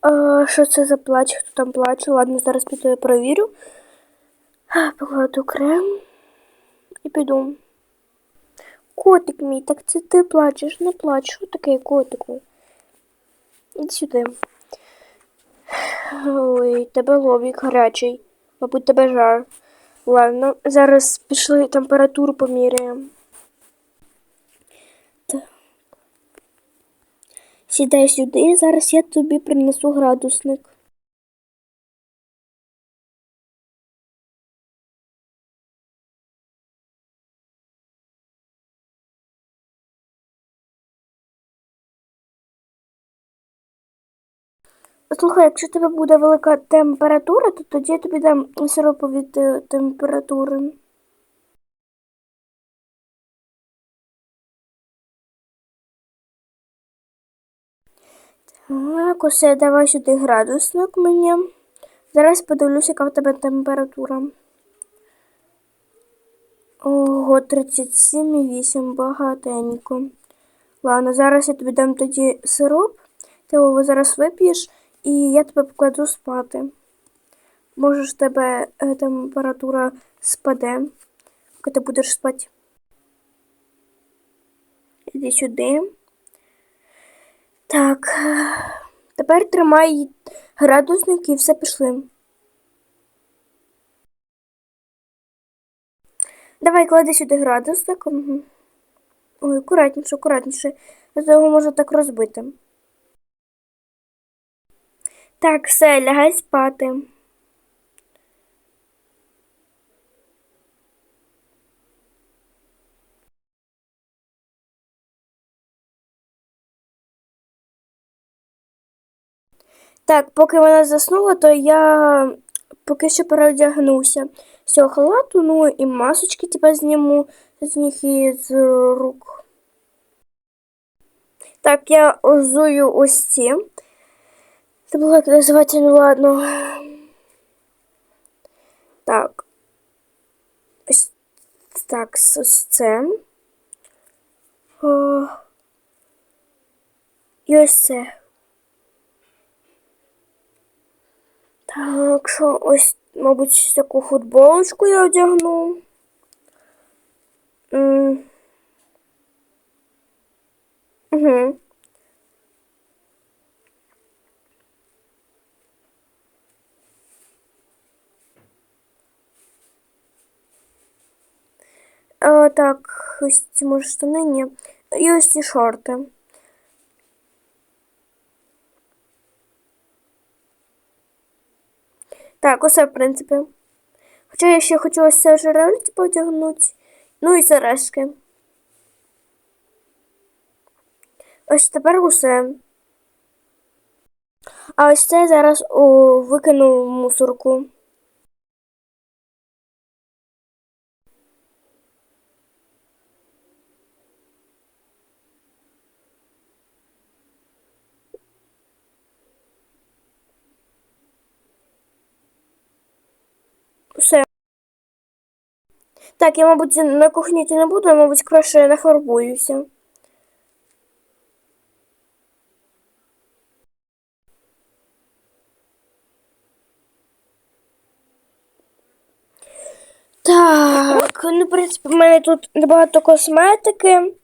А, що це за плач? Хто там плаче? Ладно, зараз піду я перевірю. А, Покладу крем і піду. Котик мій, так це ти плачеш, не плач. Що таке котику? Іди сюди. Ой, тебе лобік гарячий. Мабуть, тебе жар. Ладно, зараз пішли температуру поміряємо. Сідай сюди, зараз я тобі принесу градусник. Слухай, якщо тебе буде велика температура, то тоді я тобі дам сиропу від е, температури. Так, усе, давай сюди градусник мені. Зараз подивлюся, яка в тебе температура. Ого, 37,8 багатенько. Ладно, зараз я тобі дам тоді сироп. Ти його зараз вип'єш і я тебе покладу спати. Може, в тебе е, температура спаде, коли ти будеш спати. Іди сюди. Так, тепер тримай градусник і все пішли. Давай клади сюди градусник. Ой, акуратніше, акуратніше. З його можу так розбити. Так, все, лягай спати. Так, поки вона заснула, то я поки що переодягнуся з цього халату, ну і масочки типа зніму з них і з рук. Так, я озую ось ці. Це було як називати, ну ладно. Так. Ось так, ось це. О. І ось це. Так, що ось, мабуть, таку футболочку я одягну. Угу. А, так, ось ці може штани, ні. І ось ці шорти. Так, усе, в принципі. Хоча я ще хочу ось це жерель, потягнути. Ну і сережки. Ось тепер усе. А ось це зараз у викину мусорку. Все. Так, я, мабуть, на кухні не буду, я, мабуть, краще нафарбуюся. Так, ну, в принципі, в мене тут набагато косметики.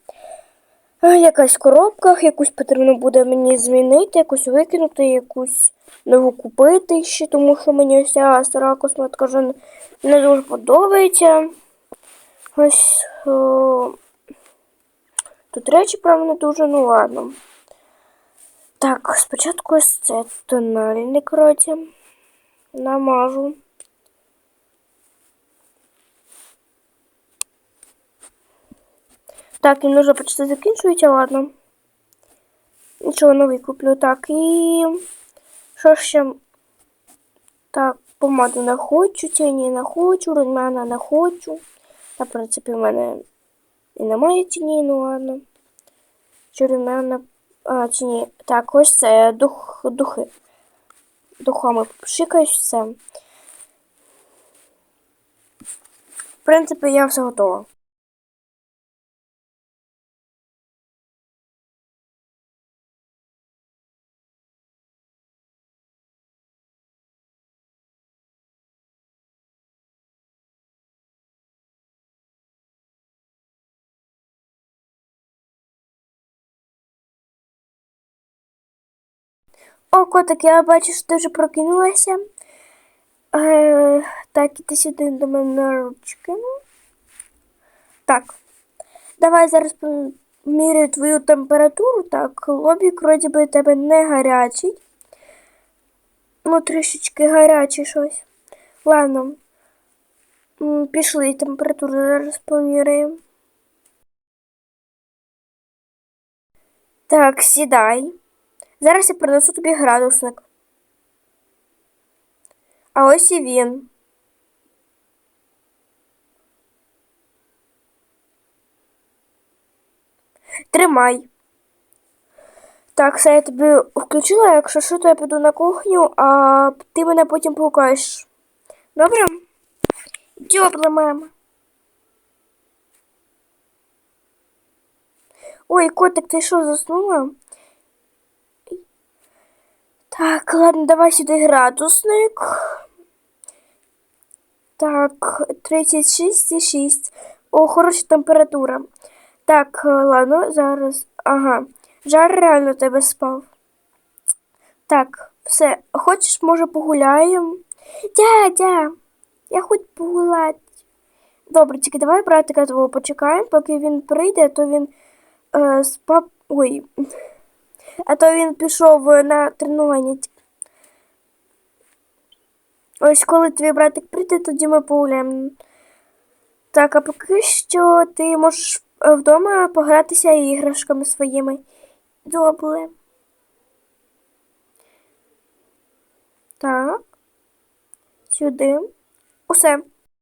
Якась в коробках, якусь потрібно буде мені змінити, якусь викинути, якусь нову купити ще, тому що мені вся стара косметика вже не дуже подобається. Ось о... тут речі, правда, не дуже, ну ладно. Так, спочатку ось це тональний коротше. Намажу. Так, він вже почти закінчується, ладно. Нічого новий куплю. Так, і що ще? Так, помаду не хочу, тіні не хочу, румяна не хочу. Та, в принципі, в мене і немає тіні, ну ладно. Чи на а, тіні. Так, ось це дух, духи. Духами пшикаюсь все. В принципі, я все готова. О, котик, я бачу, що ти вже прокинулася. Е, так, іди сюди до мене на ручки. Так. Давай зараз поміряю твою температуру. Так, лобік вроді би тебе не гарячий. Ну, трішечки гарячий щось. Ладно. Пішли температуру зараз поміряємо. Так, сідай. Зараз я принесу тобі градусник. А ось і він. Тримай. Так, все я тобі включила, якщо що, то я піду на кухню, а ти мене потім погукаєш. Добре? Добре, мама. Ой, котик, ти що, заснула? Так, ладно, давай сюди градусник. Так, 36,6. О, хороша температура. Так, ладно, зараз. Ага. Жар реально тебе спав. Так, все. Хочеш, може, погуляємо? Дядя, я хоч погуляти. Добре, тільки давай братика твого почекаємо, поки він прийде, то він е, спав. Ой. А то він пішов на тренування. Ось коли твій братик прийде, тоді ми погуляємо. Так, а поки що ти можеш е, вдома погратися іграшками своїми. Добре. Так. Сюди. Усе.